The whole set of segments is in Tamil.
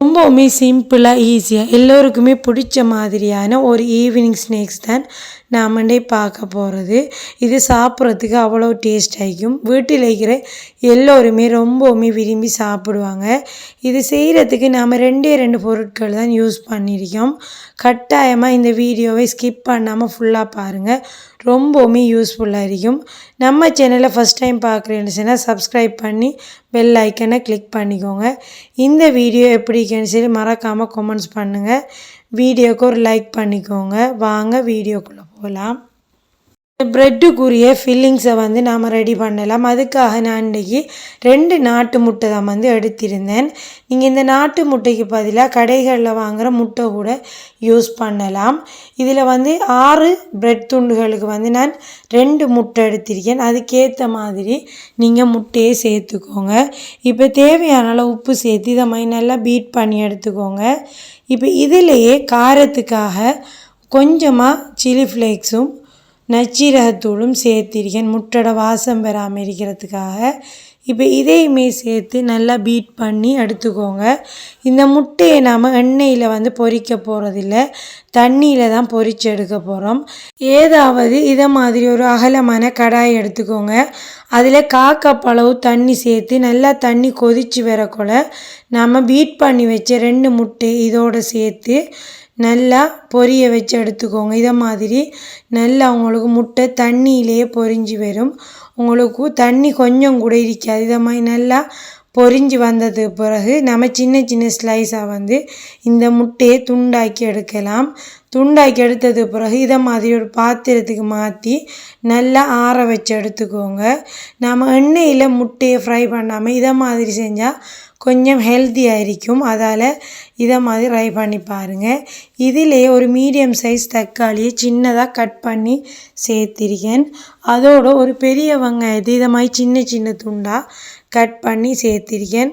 ரொம்பவுமே சிம்பிளாக ஈஸியாக எல்லோருக்குமே பிடிச்ச மாதிரியான ஒரு ஈவினிங் ஸ்நாக்ஸ் தான் நாமண்டே பார்க்க போகிறது இது சாப்பிட்றதுக்கு அவ்வளோ டேஸ்ட் ஆகிக்கும். வீட்டில் இருக்கிற எல்லோருமே ரொம்பவுமே விரும்பி சாப்பிடுவாங்க. இது செய்கிறதுக்கு நாம் ரெண்டே ரெண்டு பொருட்கள் தான் யூஸ் பண்ணியிருக்கோம். கட்டாயமாக இந்த வீடியோவை ஸ்கிப் பண்ணாமல் ஃபுல்லாக பாருங்கள் ரொம்பவுமே யூஸ்ஃபுல்லாக இருக்கும். நம்ம சேனலை ஃபஸ்ட் டைம் பார்க்குறேன்னு சொன்னால் சப்ஸ்கிரைப் பண்ணி பெல் ஐக்கனை கிளிக் பண்ணிக்கோங்க. இந்த வீடியோ எப்படி இருக்குன்னு சொல்லி மறக்காமல் கமெண்ட்ஸ் பண்ணுங்கள் வீடியோக்கு ஒரு லைக் பண்ணிக்கோங்க. வாங்க வீடியோக்குள்ளே போகலாம் ப்ரெட்டுக்குரிய ஃபில்லிங்ஸை வந்து நாம் ரெடி பண்ணலாம். அதுக்காக நான் இன்றைக்கி ரெண்டு நாட்டு முட்டை தான் வந்து எடுத்திருந்தேன். நீங்கள் இந்த நாட்டு முட்டைக்கு பதிலாக கடைகளில் வாங்குகிற முட்டை கூட யூஸ் பண்ணலாம். இதில் வந்து ஆறு பிரெட் துண்டுகளுக்கு வந்து நான் ரெண்டு முட்டை எடுத்திருக்கேன். அதுக்கேற்ற மாதிரி நீங்கள் முட்டையை சேர்த்துக்கோங்க. இப்போ தேவையான அளவு உப்பு சேர்த்து இதை மாதிரி நல்லா பீட் பண்ணி எடுத்துக்கோங்க. இப்போ இதிலேயே காரத்துக்காக கொஞ்சமாக சில்லி ஃப்ளேக்ஸும் நச்சீரகத்தூளும் சேர்த்திருக்கேன். முட்டோட வாசம் பெறாமல் இருக்கிறதுக்காக இப்போ இதையுமே சேர்த்து நல்லா பீட் பண்ணி எடுத்துக்கோங்க. இந்த முட்டையை நாம் எண்ணெயில் வந்து பொறிக்க போகிறதில்ல தண்ணியில் தான் பொரித்து எடுக்க போகிறோம் ஏதாவது இதை மாதிரி ஒரு அகலமான கடாய் எடுத்துக்கோங்க. அதில் காக்கப்பளவு தண்ணி சேர்த்து நல்லா தண்ணி கொதித்து வரக்குள்ள நாம் பீட் பண்ணி வச்ச ரெண்டு முட்டை இதோடு சேர்த்து நல்லா பொரிய வச்சு எடுத்துக்கோங்க. இதை மாதிரி நல்லா உங்களுக்கு முட்டை தண்ணியிலேயே பொரிஞ்சு வரும். உங்களுக்கு தண்ணி கொஞ்சம் கூட இருக்காது. இதை மாதிரி நல்லா பொரிஞ்சு வந்ததுக்கு பிறகு நம்ம சின்ன சின்ன ஸ்லைஸாக வந்து இந்த முட்டையை துண்டாக்கி எடுக்கலாம். துண்டாக்கி எடுத்தது பிறகு இதை மாதிரி ஒரு பாத்திரத்துக்கு மாற்றி நல்லா ஆற வச்சு எடுத்துக்கோங்க. நம்ம எண்ணெயில் முட்டையை ஃப்ரை பண்ணாமல் இதை மாதிரி செஞ்சால் கொஞ்சம் ஹெல்த்தியாக இருக்கும் அதால் இதை மாதிரி ட்ரை பண்ணி பாருங்கள் இதிலே ஒரு மீடியம் சைஸ் தக்காளியை சின்னதாக கட் பண்ணி சேர்த்திருக்கேன். அதோடு ஒரு பெரிய வெங்காயத்தை இதை மாதிரி சின்ன சின்ன துண்டாக கட் பண்ணி சேர்த்திருக்கேன்.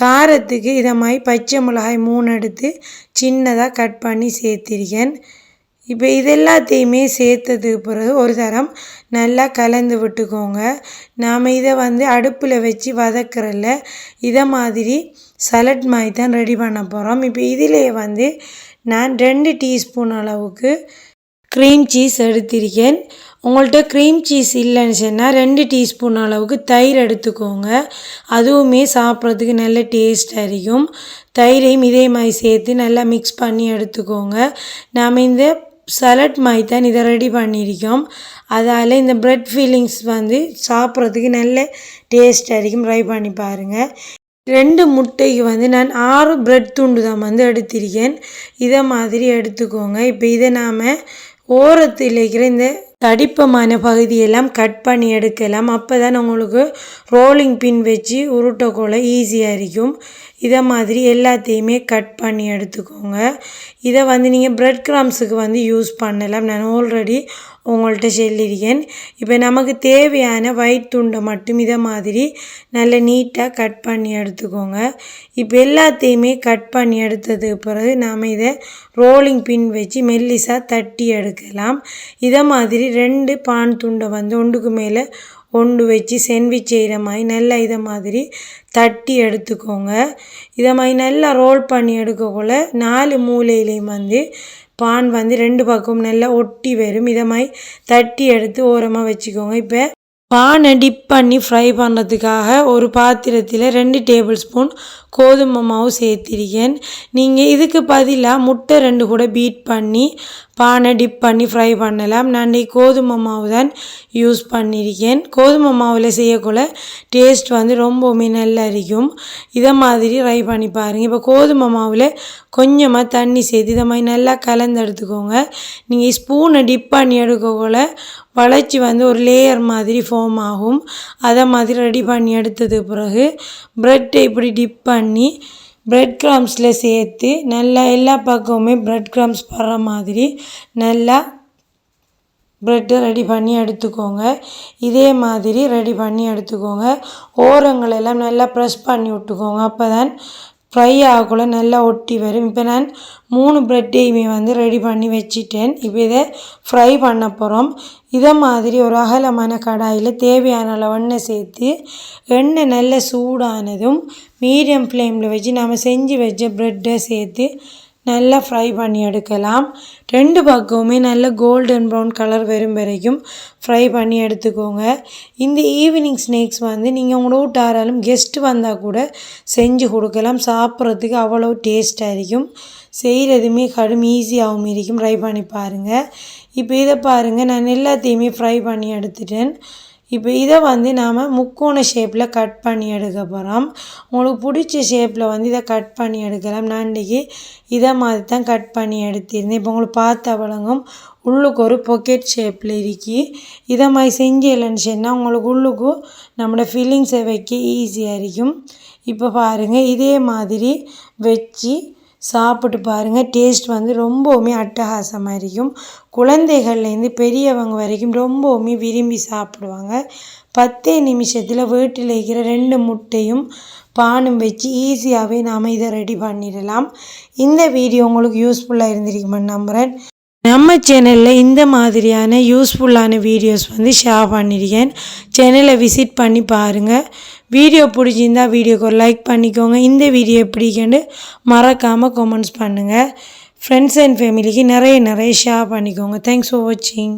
காரத்துக்கு இதை மாதிரி பச்சை மிளகாய் மூணு எடுத்து சின்னதாக கட் பண்ணி சேர்த்திருக்கேன். இப்போ இது எல்லாத்தையுமே சேர்த்ததுக்கு பிறகு ஒரு தரம் நல்லா கலந்து விட்டுக்கோங்க. நாம் இதை வந்து அடுப்பில் வச்சு வதக்குறல இதை மாதிரி சலட் மாதிரி தான் ரெடி பண்ண போகிறோம் இப்போ இதிலே வந்து நான் ரெண்டு டீஸ்பூன் அளவுக்கு க்ரீம் சீஸ் எடுத்திருக்கேன். உங்கள்கிட்ட க்ரீம் சீஸ் இல்லைன்னு சொன்னால் ரெண்டு டீஸ்பூன் அளவுக்கு தயிர் எடுத்துக்கோங்க. அதுவுமே சாப்பிட்றதுக்கு நல்ல டேஸ்ட்டாக இருக்கும் தயிரையும் இதே மாதிரி சேர்த்து நல்லா மிக்ஸ் பண்ணி எடுத்துக்கோங்க. நாம் இந்த சலட் மாதிரி தான் இதை ரெடி பண்ணியிருக்கோம். அதால் இந்த ப்ரெட் ஃபீலிங்ஸ் வந்து சாப்பிட்றதுக்கு நல்ல டேஸ்ட்டாக இருக்கும் ட்ரை பண்ணி பாருங்கள் ரெண்டு முட்டைக்கு வந்து நான் ஆறு பிரெட் துண்டு தான் வந்து எடுத்திருக்கேன். இதை மாதிரி எடுத்துக்கோங்க. இப்போ இதை நாம் ஓரத்தில் இருக்கிற இந்த தடிப்பமான பகுதியெல்லாம் கட் பண்ணி எடுக்கலாம். அப்போ தான் உங்களுக்கு ரோலிங் பின் வச்சு உருட்டக்கொள்ள ஈஸியாக இருக்கும். இதை மாதிரி எல்லாத்தையுமே கட் பண்ணி எடுத்துக்கோங்க. இதை வந்து நீங்கள் ப்ரெட் கிராம்ஸுக்கு வந்து யூஸ் பண்ணலாம். நான் ஆல்ரெடி உங்கள்கிட்ட சொல்லியிருக்கேன். இப்போ நமக்கு தேவையான ஒயிட் துண்டை மட்டும் இதை மாதிரி நல்ல நீட்டாக கட் பண்ணி எடுத்துக்கோங்க. இப்போ எல்லாத்தையுமே கட் பண்ணி எடுத்ததுக்கு பிறகு நாம் இதை ரோலிங் பின் வச்சு மெல்லிசாக தட்டி எடுக்கலாம். இதை மாதிரி ரெண்டு பான் துண்டை வந்து ஒன்றுக்கு மேலே கொண்டு வச்சு சாண்ட்விச் செய்கிற மாதிரி நல்லா இதை மாதிரி தட்டி எடுத்துக்கோங்க. இதை மாதிரி நல்லா ரோல் பண்ணி எடுக்கக்குள்ள நாலு மூலையிலையும் வந்து பான் வந்து ரெண்டு பக்கமும் நல்லா ஒட்டி வரும். இதை மாதிரி தட்டி எடுத்து ஓரமாக வச்சுக்கோங்க. இப்போ பானை டிப் பண்ணி ஃப்ரை பண்ணுறதுக்காக ஒரு பாத்திரத்தில் ரெண்டு டேபிள் ஸ்பூன் கோதுமை மாவு சேர்த்திருக்கேன். நீங்கள் இதுக்கு பதிலாக முட்டை ரெண்டு கூட பீட் பண்ணி பானை டிப் பண்ணி ஃப்ரை பண்ணலாம். நான் இன்றைக்கி கோதுமை மாவு தான் யூஸ் பண்ணியிருக்கேன் கோதுமை மாவில் செய்யக்குள்ள டேஸ்ட் வந்து ரொம்பவுமே நல்லா இருக்கும். இதை மாதிரி ட்ரை பண்ணி பாருங்கள் இப்போ கோதுமை மாவில் கொஞ்சமாக தண்ணி சேர்த்து இதை மாதிரி நல்லா கலந்து எடுத்துக்கோங்க. நீங்கள் ஸ்பூனை டிப் பண்ணி எடுக்கக்குள்ள வளைச்சி வந்து ஒரு லேயர் மாதிரி ஃபார்ம் ஆகும். அதை மாதிரி ரெடி பண்ணி எடுத்தது பிறகு ப்ரெட்டை இப்படி டிப் பண்ணி ப்ரெட் க்ரம்ஸில் சேர்த்து நல்லா எல்லா பக்கமுமே ப்ரெட் க்ரம்ஸ் படுற மாதிரி நல்லா ப்ரெட்டை ரெடி பண்ணி எடுத்துக்கோங்க. இதே மாதிரி ரெடி பண்ணி எடுத்துக்கோங்க. ஓரங்களெல்லாம் நல்லா ப்ரெஸ் பண்ணி விட்டுக்கோங்க. அப்போ தான் ஃப்ரை ஆகக்குள்ள நல்லா ஒட்டி வரும். இப்போ நான் மூணு ப்ரெட்டையுமே வந்து ரெடி பண்ணி வச்சிட்டேன். இப்போ இதை ஃப்ரை பண்ண போகிறோம் இதை மாதிரி ஒரு அகலமான கடாயில் தேவையான அளவு எண்ணெய் சேர்த்து எண்ணெய் நல்ல சூடானதும் மீடியம் ஃப்ளேமில் வச்சு நம்ம செஞ்சு வச்ச ப்ரெட்டை சேர்த்து நல்லா ஃப்ரை பண்ணி எடுக்கலாம். ரெண்டு பக்கமுமே நல்ல கோல்டன் ப்ரௌன் கலர் வரும் வரைக்கும் ஃப்ரை பண்ணி எடுத்துக்கோங்க. இந்த ஈவினிங் ஸ்நாக்ஸ் வந்து நீங்கள் உங்களோட வீட்டாராலும் கெஸ்ட்டு வந்தால் கூட செஞ்சு கொடுக்கலாம். சாப்பிட்றதுக்கு அவ்வளோ டேஸ்ட்டாக இருக்கும். செய்கிறதுமே கடும் ஈஸியாகவும் இருக்கும். ஃப்ரை பண்ணி பாருங்கள் இப்போ இதை பாருங்கள் நான் எல்லாத்தையுமே ஃப்ரை பண்ணி எடுத்துட்டேன். இப்போ இதை வந்து நாம் முக்கோண ஷேப்பில் கட் பண்ணி எடுக்க போகிறோம் உங்களுக்கு பிடிச்ச ஷேப்பில் வந்து இதை கட் பண்ணி எடுக்கலாம். நான் இன்றைக்கி இதை மாதிரி தான் கட் பண்ணி எடுத்திருந்தேன். இப்போ உங்களுக்கு பார்த்த வழங்கும் உள்ளுக்கு ஒரு பொக்கெட் ஷேப்பில் இருக்கி. இதை மாதிரி செஞ்சு இல்லைன்னு சொன்னால் உங்களுக்கு உள்ளுக்கும் நம்மளோட ஃபீலிங்ஸை வைக்க ஈஸியாக இருக்கும். இப்போ பாருங்கள் இதே மாதிரி வச்சு சாப்பிட்டு பாருங்கள் டேஸ்ட் வந்து ரொம்பவுமே அட்டகாசமாக இருக்கும் குழந்தைகள்லேருந்து பெரியவங்க வரைக்கும் ரொம்பவுமே விரும்பி சாப்பிடுவாங்க. பத்தே நிமிஷத்தில் வீட்டில் இருக்கிற ரெண்டு முட்டையும் பானும் வச்சு ஈஸியாகவே நாம் இதை ரெடி பண்ணிடலாம். இந்த வீடியோ உங்களுக்கு யூஸ்ஃபுல்லாக இருந்திருக்குமென்னு நம்புகிறேன் நம்ம சேனலில் இந்த மாதிரியான யூஸ்ஃபுல்லான வீடியோஸ் வந்து ஷேர் பண்ணியிருக்கேன் சேனலை விசிட் பண்ணி பாருங்கள் வீடியோ பிடிச்சிருந்தா வீடியோக்கு ஒரு லைக் பண்ணிக்கோங்க. இந்த வீடியோ பிடிக்கன்னு மறக்காமல் கமெண்ட்ஸ் பண்ணுங்கள் ஃப்ரெண்ட்ஸ் அண்ட் ஃபேமிலிக்கு நிறைய நிறைய ஷேர் பண்ணிக்கோங்க. தேங்க்ஸ் ஃபார் வாட்சிங்